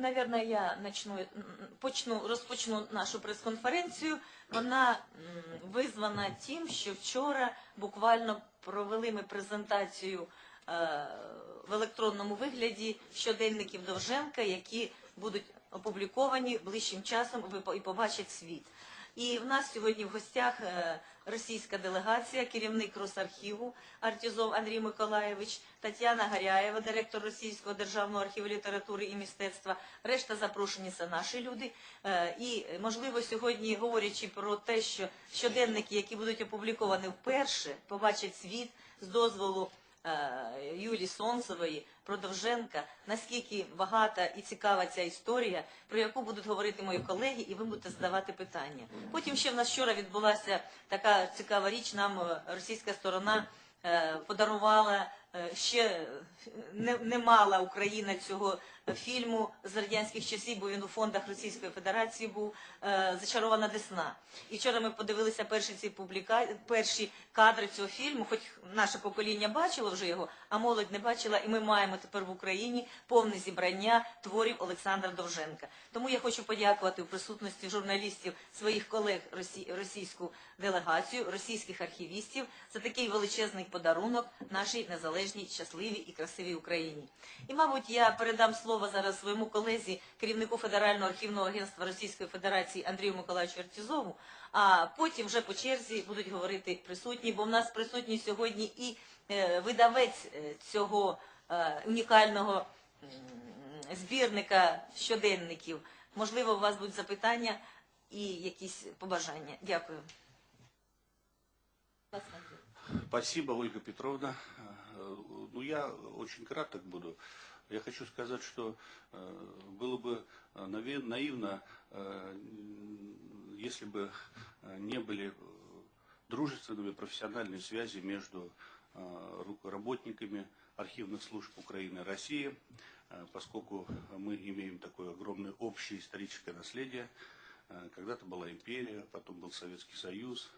наверное, я начну, почну, розпочну нашу прес-конференцію. Вона визвана тим, що вчора буквально провели ми презентацію е, в електронному вигляді щоденників Довженка, які будуть опубліковані ближчим часом і побачать світ. І в нас сьогодні в гостях е, російська делегація, керівник Росархіву Артізов Андрій Миколаєвич, Тетяна Гаряєва, директор Російського державного архіву літератури і мистецтва. Решта запрошені це наші люди. Е, І можливо сьогодні, говорячи про те, що щоденники, які будуть опубліковані вперше, побачать світ з дозволу Юлії Сонцевої, про Довженка, наскільки багата і цікава ця історія, про яку будуть говорити мої колеги, і ви будете задавати питання. Потім ще в нас вчора відбулася така цікава річ. Нам е, російська сторона е, подарувала е, ще е, не мала Україна цього фільму з радянських часів, бо він у фондах Російської Федерації був е, зачарована Десна. І вчора ми подивилися перші ці публіка... перші кадри цього фільму, хоч наше покоління бачило вже його, а молодь не бачила, і ми маємо тепер в Україні повне зібрання творів Олександра Довженка. Тому я хочу подякувати в присутності журналістів своїх колег росі... російську делегацію, російських архівістів за такий величезний подарунок нашій незалежній, щасливій і красивій Україні. І, мабуть, я передам слово зараз своєму колезі, керівнику Федерального архівного агентства Російської Федерації Андрію Миколаївичу Артізову, а потім вже по черзі будуть говорити присутні, бо в нас присутній сьогодні і е, видавець е, цього е, унікального збірника щоденників. Можливо, у вас будуть запитання і якісь побажання. Дякую. Спасибо, Ольга Петровна. Э, Ну, я очень краток буду. Я хочу сказать, что э, было бы э, наивно, э, если бы не были дружественными профессиональные связи между работниками архивных служб Украины и России, поскольку мы имеем такое огромное общее историческое наследие. Когда-то была империя, потом был Советский Союз,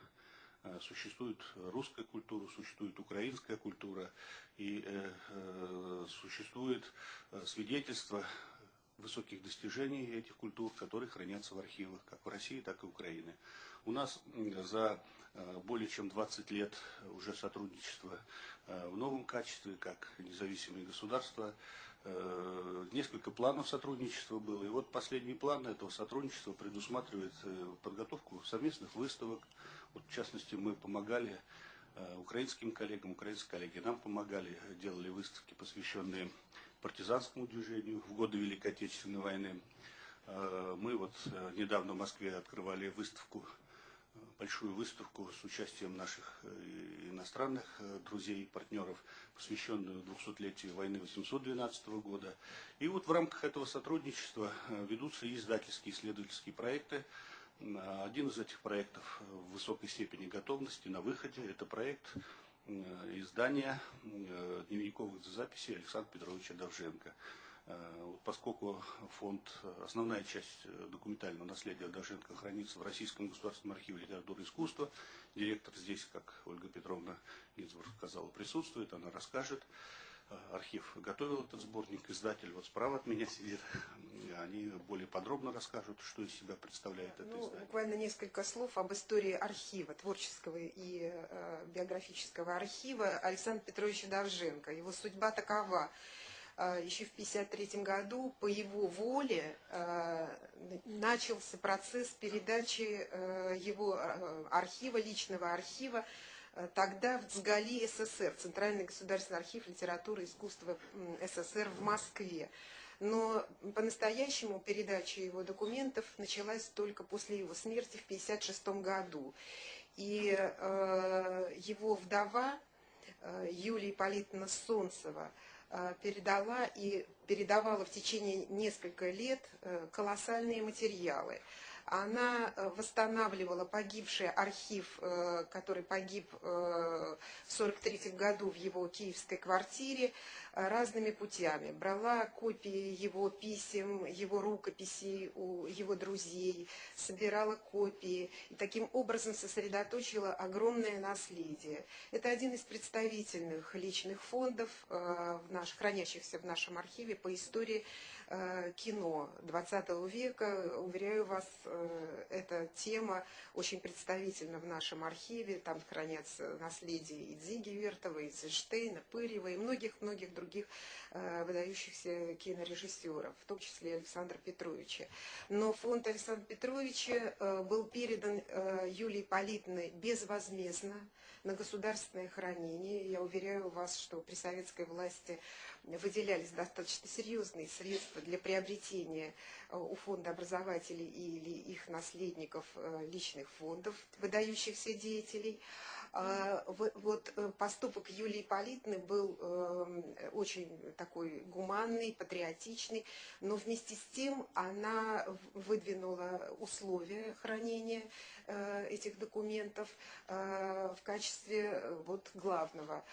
Существует русская культура, существует украинская культура, и э, э, существует э, свидетельство высоких достижений этих культур, которые хранятся в архивах, как в России, так и Украины. У нас за э, более чем 20 лет уже сотрудничества э, в новом качестве, как независимые государства, э, несколько планов сотрудничества было. И вот последний план этого сотрудничества предусматривает э, подготовку совместных выставок. Вот, в частности, мы помогали э, украинским коллегам, украинские коллеги нам помогали, э, делали выставки, посвященные партизанскому движению в годы Великой Отечественной войны. Э, Мы вот недавно в Москве открывали выставку, большую выставку с участием наших иностранных друзей и партнеров, посвященную 200-летию войны 812 года. И вот в рамках этого сотрудничества ведутся издательские исследовательские проекты. Один из этих проектов в высокой степени готовности на выходе. Это проект э, издания э, дневниковых записей Александра Петровича Довженко. Э, Поскольку фонд, основная часть документального наследия Довженко хранится в Российском государственном архиве литературы и искусства, директор здесь, как Ольга Петровна Гинзбург сказала, присутствует, она расскажет. Архив готовил этот сборник, издатель вот справа от меня сидит. Они более подробно расскажут, что из себя представляет это Ну, издание. буквально несколько слов об истории архива, творческого и э, биографического архива Александра Петровича Довженко. Его судьба такова. Э, Еще в 1953 году по его воле э, начался процесс передачи э, его э, архива, личного архива, тогда в ЦГАЛИ СССР, Центральный государственный архив литературы и искусства СССР в Москве. Но по-настоящему передача его документов началась только после его смерти в 1956 году. И э, его вдова э, Юлия Ипполитовна Солнцева э, передала и передавала в течение нескольких лет э, колоссальные материалы. Она э, восстанавливала погибший архив, э, который погиб э, в 1943 году в его киевской квартире. Разными путями. Брала копии его писем, его рукописей у его друзей, собирала копии и таким образом сосредоточила огромное наследие. Это один из представительных личных фондов, э, в наш, хранящихся в нашем архиве по истории э, кино 20 века. Уверяю вас, э, эта тема очень представительна в нашем архиве. Там хранятся наследие и Дзиги Вертова, и Эйзенштейна, Пырьева и многих-многих других э, выдающихся кинорежиссеров, в том числе Александра Петровича. Но фонд Александра Петровича э, был передан э, Юлии Политной безвозмездно на государственное хранение. Я уверяю вас, что при советской власти выделялись достаточно серьезные средства для приобретения у фонда образователей или их наследников личных фондов выдающихся деятелей. Вот поступок Юлии Политны был э, очень такой гуманный, патриотичный, но вместе с тем она выдвинула условия хранения э, этих документов э, в качестве э, вот главного.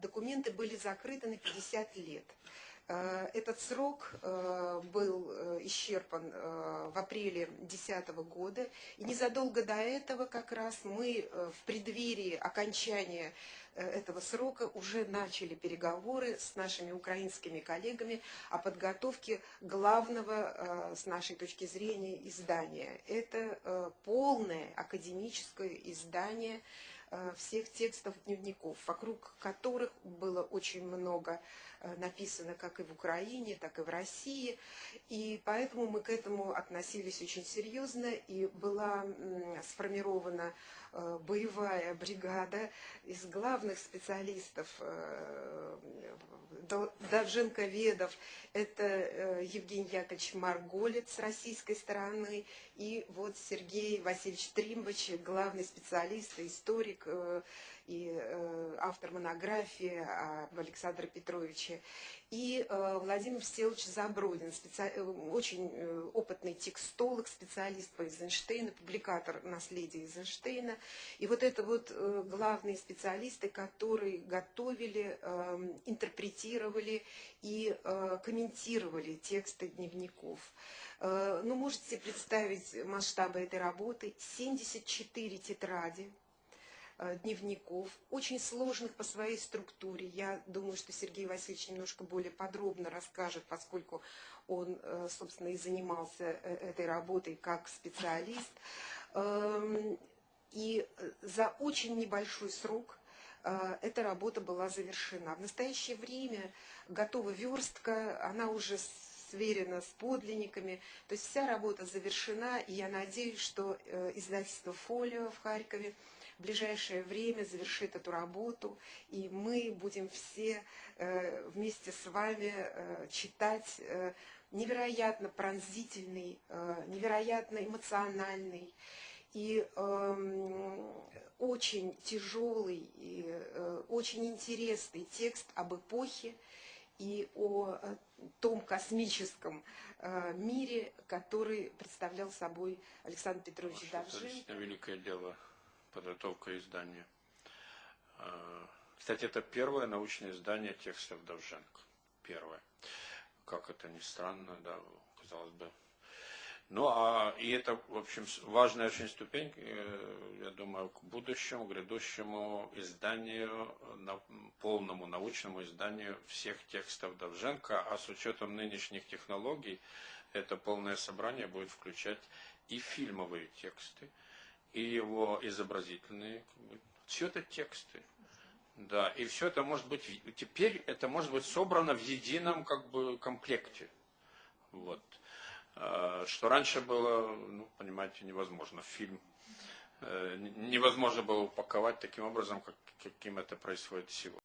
Документы были закрыты на 50 лет. Этот срок был исчерпан в апреле 2010 года, и незадолго до этого как раз мы в преддверии окончания этого срока уже начали переговоры с нашими украинскими коллегами о подготовке главного, э, с нашей точки зрения, издания. Это э, полное академическое издание э, всех текстов дневников, вокруг которых было очень много э, написано как и в Украине, так и в России. И поэтому мы к этому относились очень серьезно, и была сформирована э, боевая бригада из главных специалистов э, Дол- Довженковедов. Это э, Евгений Яковлевич Марголец с российской стороны, и вот Сергей Васильевич Тримбач, главный специалист, историк э, и автор монографии об Александре Петровиче, и Владимир Всеволодович Забродин, очень опытный текстолог, специалист по Эйзенштейну, публикатор наследия Эйзенштейна. И вот это вот главные специалисты, которые готовили, э, интерпретировали и э, комментировали тексты дневников. Э, Ну, можете представить масштабы этой работы. 74 тетради, э, дневников, очень сложных по своей структуре. Я думаю, что Сергей Васильевич немножко более подробно расскажет, поскольку он, собственно, и занимался этой работой как специалист. Эм, И за очень небольшой срок эта работа была завершена. В настоящее время готова верстка, она уже сверена с подлинниками, то есть вся работа завершена, и я надеюсь, что э, издательство «Фолио» в Харькове в ближайшее время завершит эту работу, и мы будем все э, вместе с вами э, читать невероятно пронзительный, невероятно эмоциональный и эм, очень тяжелый, и э, очень интересный текст об эпохе и о э, том космическом э, мире, который представлял собой Александр Петрович Давжин. действительно великое дело, подготовка издания. А, Кстати, это первое научное издание текстов Довженко. Первое. Как это ни странно, да, казалось бы. Ну, а и это, в общем, важная очень ступень, э, я думаю, к будущему, грядущему изданию, на- полному научному изданию всех текстов Довженко, а с учетом нынешних технологий, это полное собрание будет включать и фильмовые тексты, и его изобразительные. Все это тексты. Да, и все это может быть, теперь это может быть собрано в едином как бы комплекте. Вот. А, Что раньше было, ну, понимаете, невозможно. Фильм э, невозможно было упаковать таким образом, как, каким это происходит сегодня.